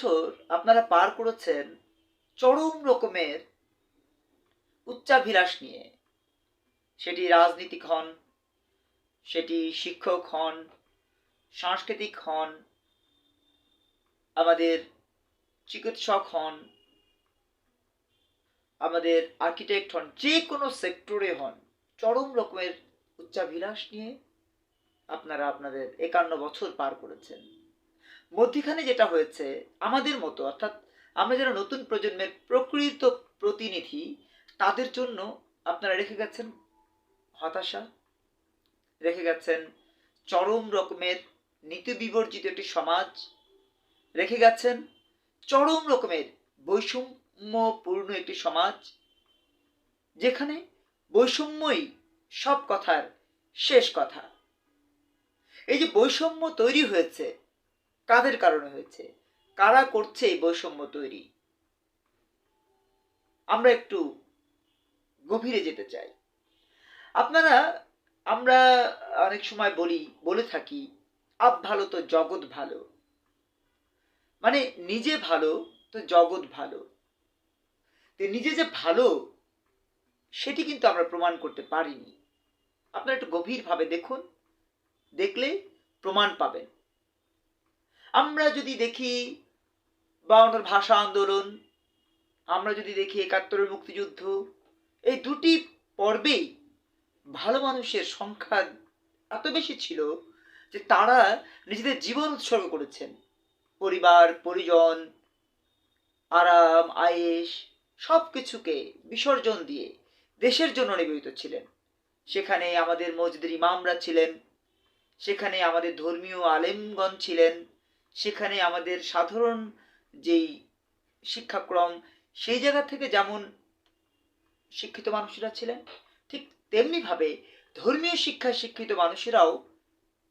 বছর আপনারা পার করেছেন চরম রকমের উচ্চাভিলাষ নিয়ে। সেটি রাজনীতিক হন, সেটি শিক্ষক হন, সাংস্কৃতিক হন, আমাদের চিকিৎসক হন, আমাদের আর্কিটেক্ট হন, যে কোনো সেক্টরে হন, চরম রকমের উচ্চাভিলাষ নিয়ে আপনারা আপনাদের একান্ন বছর পার করেছেন। মধ্যিখানে যেটা হয়েছে, আমাদের মতো, অর্থাৎ আমরা যারা নতুন প্রজন্মের প্রকৃত প্রতিনিধি, তাদের জন্য আপনারা রেখে গেছেন হতাশা, রেখে গেছেন চরম রকমের নীতি বিবর্জিত একটি সমাজ, রেখে গেছেন চরম রকমের বৈষম্যপূর্ণ একটি সমাজ, যেখানে বৈষম্যই সব কথার শেষ কথা। এই যে বৈষম্য তৈরি হয়েছে, কাদের কারণে হয়েছে? কারা করছে এই বৈষম্য তৈরি? আমরা একটু গভীরে যেতে চাই। আপনারা, আমরা অনেক সময় বলি, বলে থাকি, আপ ভালো তো জগৎ ভালো। মানে নিজে ভালো তো জগৎ ভালো। নিজে যে ভালো, সেটি কিন্তু আমরা প্রমাণ করতে পারিনি। আপনারা একটু গভীরভাবে দেখুন। দেখলে প্রমাণ পাবেন। আমরা যদি দেখি বাউন্নর ভাষা আন্দোলন, আমরা যদি দেখি একাত্তরের মুক্তিযুদ্ধ, এই দুটি পর্বেই ভালো মানুষের সংখ্যা এত বেশি ছিল যে তারা নিজেদের জীবন উৎসর্গ করেছেন। পরিবার, পরিজন, আরাম আয়েস সব কিছুকে বিসর্জন দিয়ে দেশের জন্য নিবেদিত ছিলেন। সেখানে আমাদের মসজিদের ইমামরা ছিলেন। সেখানে আমাদের ধর্মীয় আলেমগণ ছিলেন, সেখানে আমাদের সাধারণ যেই শিক্ষাক্রম, সেই জায়গা থেকে যেমন শিক্ষিত মানুষেরা ছিলেন, ঠিক তেমনিভাবে ধর্মীয় শিক্ষায় শিক্ষিত মানুষেরাও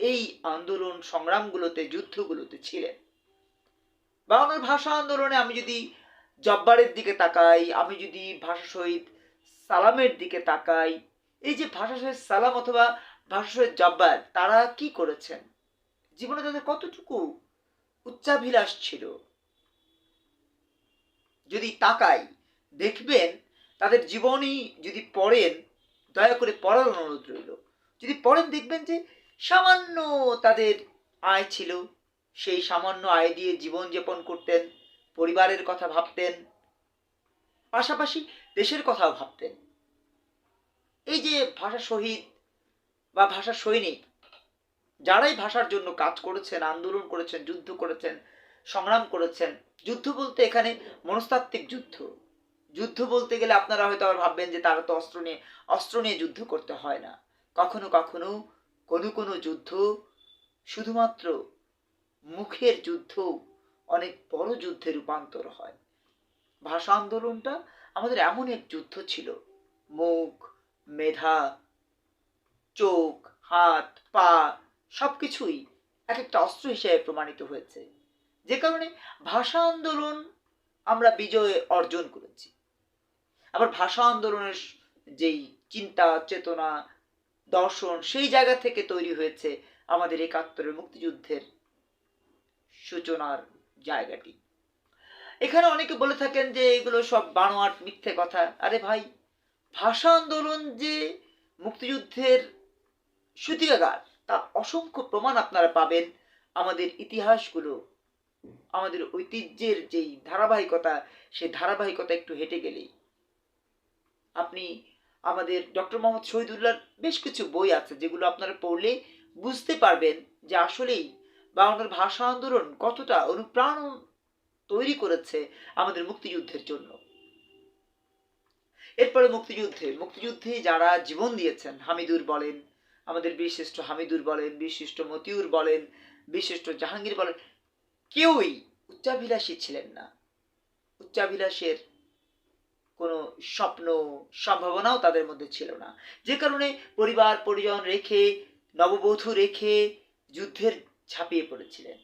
এই আন্দোলন সংগ্রামগুলোতে, যুদ্ধগুলোতে ছিলেন। বাংলার ভাষা আন্দোলনে আমি যদি জব্বারের দিকে তাকাই, আমি যদি ভাষা শহীদ সালামের দিকে তাকাই, এই যে ভাষা শহীদ সালাম অথবা শহীদ জব্বার, তারা কি করেছেন? জীবনে তাদের কতটুকু উচ্চাভিলাষ ছিল? যদি তাকাই, দেখবেন তাদের জীবনী যদি পড়েন, দয়া করে পড়ার অনুরোধ রইল। যদি পড়েন, দেখবেন যে সামান্য তাদের আয় ছিল। সেই সামান্য আয় দিয়ে জীবনযাপন করতেন, পরিবারের কথা ভাবতেন, পাশাপাশি দেশের কথাও ভাবতেন। এই যে ভাষা শহীদ বা ভাষা সৈনিক। যারাই ভাষার জন্য কাজ করেছেন, আন্দোলন করেছেন, যুদ্ধ করেছেন, সংগ্রাম করেছেন, যুদ্ধ বলতে এখানে মনস্তাত্ত্বিক যুদ্ধ। যুদ্ধ বলতে গেলে আপনারা হয়তো আবার ভাববেন যে তারা তো অস্ত্র নিয়ে অস্ত্র নিয়ে যুদ্ধ করতে হয় না। কখনো কখনো কোনো কোনো যুদ্ধ শুধুমাত্র মুখের যুদ্ধ, অনেক বড় যুদ্ধে রূপান্তর হয়। ভাষা আন্দোলনটা আমাদের এমন এক যুদ্ধ ছিল। মুখ, মেধা চোখ, হাত, পা সব কিছুই এক একটা অস্ত্র হিসেবে প্রমাণিত হয়েছে। যে কারণে ভাষা আন্দোলন আমরা বিজয় অর্জন করেছি। আবার ভাষা আন্দোলনের যেই চিন্তা, চেতনা, দর্শন সেই জায়গা থেকে তৈরি হয়েছে আমাদের একাত্তরের মুক্তিযুদ্ধের সূচনার জায়গাটি। এখানে অনেকে বলে থাকেন যে এগুলো সব বানোয়াট মিথ্যে কথা। আরে ভাই, ভাষা আন্দোলন যে মুক্তিযুদ্ধের সূতিকাগার তার অসংখ্য প্রমাণ আপনারা পাবেন আমাদের ইতিহাসগুলো। আমাদের ঐতিহ্যের যেই ধারাবাহিকতা, সেই ধারাবাহিকতা একটু হেঁটে গেলেই। আপনি আমাদের ডক্টর মোহাম্মদ শহীদুল্লাহর বেশ কিছু বই আছে যেগুলো আপনারা পড়লে বুঝতে পারবেন যে আসলেই বাংলার ভাষা আন্দোলন কতটা অনুপ্রাণ তৈরি করেছে আমাদের মুক্তিযুদ্ধের জন্য। এরপরে মুক্তিযুদ্ধে মুক্তিযুদ্ধে যারা জীবন দিয়েছেন, হামিদুর বলেন আমাদের বিশিষ্ট হামিদুর বলেন, বিশিষ্ট মতিউর বলেন, বিশিষ্ট জাহাঙ্গীর বলেন, কেউই উচ্চাভিলাষী ছিলেন না। উচ্চাভিলাষের কোনো স্বপ্ন, সম্ভাবনাও তাদের মধ্যে ছিল না। যে কারণে পরিবার, পরিজন রেখে, নববধূ রেখে যুদ্ধের ঝাঁপিয়ে পড়েছিলেন।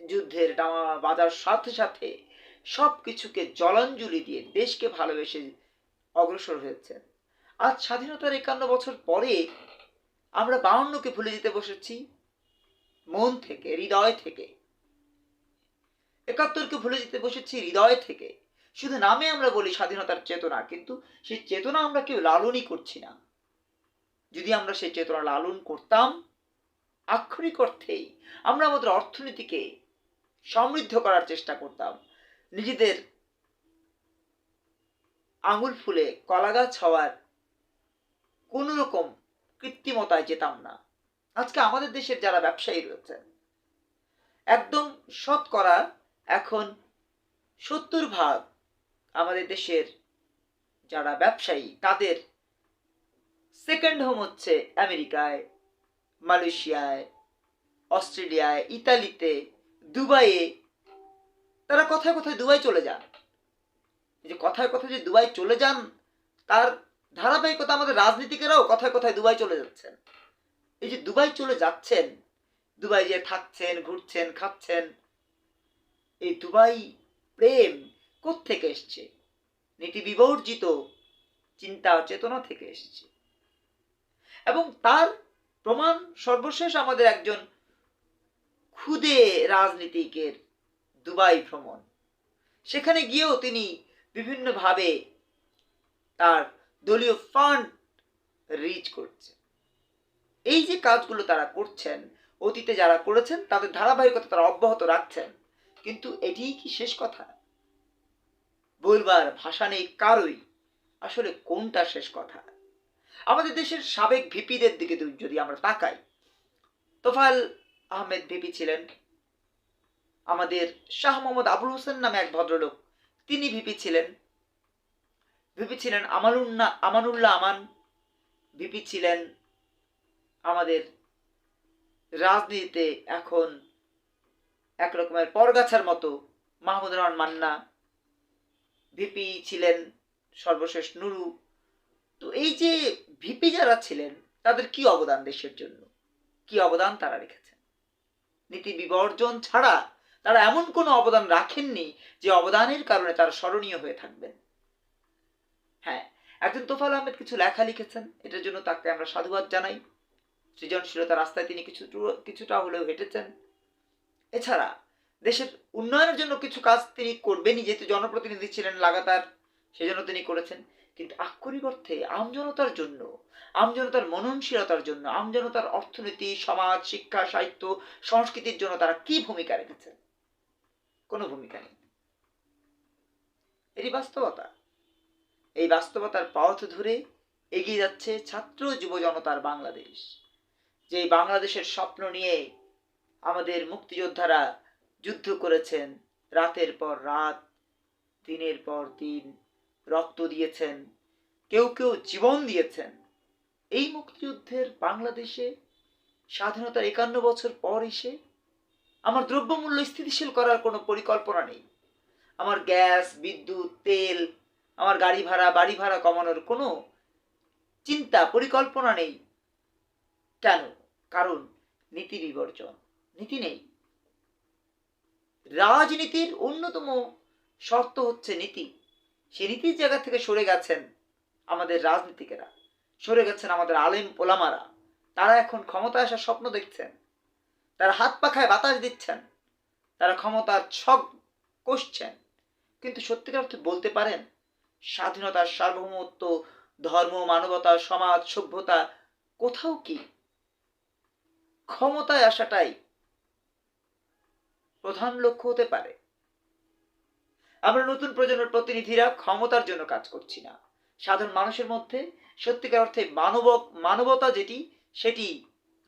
যুদ্ধের ডামা বাজার সাথে সাথে সব কিছুকে জলাঞ্জলি দিয়ে দেশকে ভালোবেসে অগ্রসর হয়েছেন। আজ স্বাধীনতার একান্ন বছর পরে আমরা বাউন্নকে ভুলে যেতে বসেছি। মন থেকে, হৃদয় থেকে। একাত্তরকে ভুলে যেতে বসেছি হৃদয় থেকে। শুধু নামে আমরা বলি স্বাধীনতার চেতনা, কিন্তু সেই চেতনা আমরা কেউ লালনই করছি না। যদি আমরা সেই চেতনা লালন করতাম, আক্ষরিক অর্থেই আমরা আমাদের অর্থনীতিকে সমৃদ্ধ করার চেষ্টা করতাম। নিজেদের আঙুল ফুলে কলা গাছ হওয়ার কোনো রকম কৃত্রিমতায় যেতাম না। আজকে আমাদের দেশের যারা ব্যবসায়ী রয়েছেন একদম শতকরা এখন সত্তর ভাগ আমাদের দেশের যারা ব্যবসায়ী, তাদের সেকেন্ড হোম হচ্ছে আমেরিকায়, মালয়েশিয়ায়, অস্ট্রেলিয়ায়, ইতালিতে, দুবাইয়ে। তারা কথায় কথায় দুবাই চলে যান। যে কথায় কথায় যে দুবাই চলে যান, তার ধারাবাহিকতা আমাদের রাজনীতিকেরাও কথায় কথায় দুবাই চলে যাচ্ছেন। এই যে দুবাই চলে যাচ্ছেন দুবাই যে থাকছেন, ঘুরছেন, খাচ্ছেন, এই দুবাই প্রেম থেকে এসছে? নীতি বিবর্জিত চিন্তা চেতনা থেকে এসছে। এবং তার প্রমাণ সর্বশেষ আমাদের একজন খুদে রাজনীতিকের দুবাই ভ্রমণ। সেখানে গিয়েও তিনি বিভিন্নভাবে তার দলীয় ফান্ড রিচ করছে। এই যে কাজগুলো তারা করছেন, অতীতে যারা করেছেন, তাদের ধারাবাহিকতা তারা অব্যাহত রাখছেন। কিন্তু এটিই কি শেষ কথা? বলবার ভাষা নেই কারোই। আসলে কোনটা শেষ কথা? আমাদের দেশের সাবেক ভিপিদের দিকে যদি আমরা তাকাই তোফাল আহমেদ ভিপি ছিলেন। আমাদের শাহ মোহাম্মদ আবুল হোসেন নামে এক ভদ্রলোক, তিনি ভিপি ছিলেন। ভিপি ছিলেন আমানুল্লা আমানুল্লাহ আমান, ভিপি ছিলেন আমাদের রাজনীতিতে এখন এক রকমের পরগাছার মতো মাহমুদ রহমান মান্না, ভিপি ছিলেন সর্বশেষ নুরু। তো এই যে ভিপি যারা ছিলেন, তাদের কি অবদান দেশের জন্য? কি অবদান তারা রেখেছেন? নীতি বিবর্জন ছাড়া তারা এমন কোনো অবদান রাখেননি যে অবদানের কারণে তারা স্মরণীয় হয়ে থাকবেন। হ্যাঁ একজন তোফাল আহমেদ কিছু লেখা লিখেছেন, এটার জন্য তাকে আমরা সাধুবাদ জানাই। সৃজনশীলতা রাস্তায় তিনি কিছু কিছুটা হলেও হেঁটেছেন। এছাড়া দেশের উন্নয়নের জন্য কিছু কাজ তিনি করবেনই, যেহেতু জনপ্রতিনিধি ছিলেন লাগাতার, সেজন্য তিনি করেছেন। কিন্তু আক্ষরিক অর্থে আমজনতার জন্য আমজনতার মননশীলতার জন্য আমজনতার অর্থনীতি, সমাজ, শিক্ষা, সাহিত্য, সংস্কৃতির জন্য তারা কি ভূমিকা রেখেছেন? কোনো ভূমিকা নেই। এটি বাস্তবতা। এই বাস্তবতার পথ ধরে এগিয়ে যাচ্ছে ছাত্র যুব জনতার বাংলাদেশ। যে বাংলাদেশের স্বপ্ন নিয়ে আমাদের মুক্তিযোদ্ধারা যুদ্ধ করেছেন, রাতের পর রাত, দিনের পর দিন রক্ত দিয়েছেন, কেউ কেউ জীবন দিয়েছেন। এই মুক্তিযুদ্ধের বাংলাদেশে স্বাধীনতার একান্ন বছর পর এসে আমার দ্রব্যমূল্য স্থিতিশীল করার কোনো পরিকল্পনা নেই। আমার গ্যাস, বিদ্যুৎ, তেল আমার গাড়ি ভাড়া, বাড়ি ভাড়া কমানোর কোনো চিন্তা, পরিকল্পনা নেই। কেন? কারণ নীতি বিবর্জন। নীতি নেই। রাজনীতির অন্যতম শর্ত হচ্ছে নীতি। সে নীতির জায়গা থেকে সরে গেছেন আমাদের রাজনীতিকেরা। সরে গেছেন আমাদের আলেম ওলামারা। তারা এখন ক্ষমতায় আসার স্বপ্ন দেখছেন। তারা হাত পাখায় বাতাস দিচ্ছেন। তারা ক্ষমতার ছক কষছেন। কিন্তু সত্যিকার অর্থে বলতে পারেন স্বাধীনতার সার্বভৌমত্ব, ধর্ম, মানবতা, সমাজ, সভ্যতা কোথাও কি? ক্ষমতায় আসাটাই প্রধান লক্ষ্য হতে পারে। আমরা নতুন প্রজন্মের প্রতিনিধিরা ক্ষমতার জন্য কাজ করছি না। সাধারণ মানুষের মধ্যে সত্যিকার অর্থে মানব মানবতা যেটি, সেটি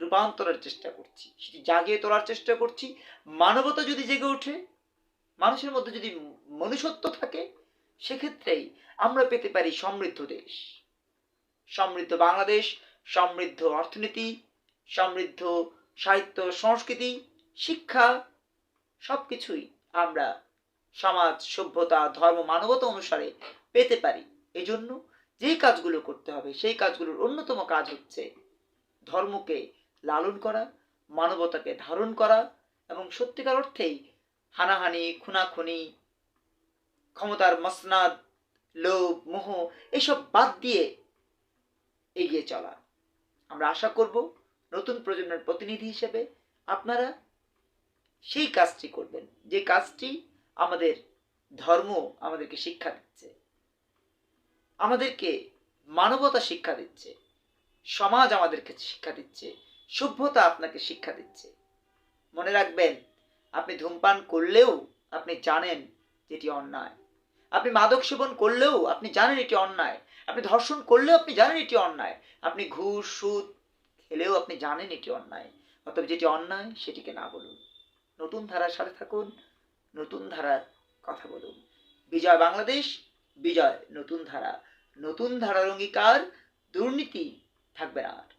রূপান্তরের চেষ্টা করছি, সেটি জাগিয়ে তোলার চেষ্টা করছি। মানবতা যদি জেগে ওঠে, মানুষের মধ্যে যদি মনুষ্যত্ব থাকে সেক্ষেত্রেই আমরা পেতে পারি সমৃদ্ধ দেশ। সমৃদ্ধ বাংলাদেশ, সমৃদ্ধ অর্থনীতি, সমৃদ্ধ সাহিত্য, সংস্কৃতি, শিক্ষা সব কিছুই আমরা সমাজ, সভ্যতা, ধর্ম, মানবতা অনুসারে পেতে পারি। এই জন্য যেই কাজগুলো করতে হবে, সেই কাজগুলোর অন্যতম কাজ হচ্ছে ধর্মকে লালন করা, মানবতাকে ধারণ করা এবং সত্যিকার অর্থেই হানাহানি, খুনাখুনি ক্ষমতার মসনাদ, লোভ, মোহ, এসব বাদ দিয়ে এগিয়ে চলা। আমরা আশা করব নতুন প্রজন্মের প্রতিনিধি হিসেবে আপনারা সেই কাজটি করবেন, যে কাজটি আমাদের ধর্ম আমাদেরকে শিক্ষা দিচ্ছে, আমাদেরকে মানবতা শিক্ষা দিচ্ছে, সমাজ আমাদেরকে শিক্ষা দিচ্ছে, সভ্যতা আপনাকে শিক্ষা দিচ্ছে। মনে রাখবেন, আপনি ধূমপান করলেও আপনি জানেন যেটি অন্যায়। আপনি মাদক সেবন করলেও আপনি জানেন এটি অন্যায়। আপনি ধর্ষণ করলেও আপনি জানেন এটি অন্যায়। আপনি ঘুষ, সুদ খেলেও আপনি জানেন এটি অন্যায়। অতএব যেটি অন্যায়, সেটিকে না বলুন। নতুন ধারার সাথে থাকুন, নতুন ধারার কথা বলুন। বিজয় বাংলাদেশ, বিজয় নতুন ধারা। নতুন ধারার অঙ্গীকার, দুর্নীতি থাকবে না আর।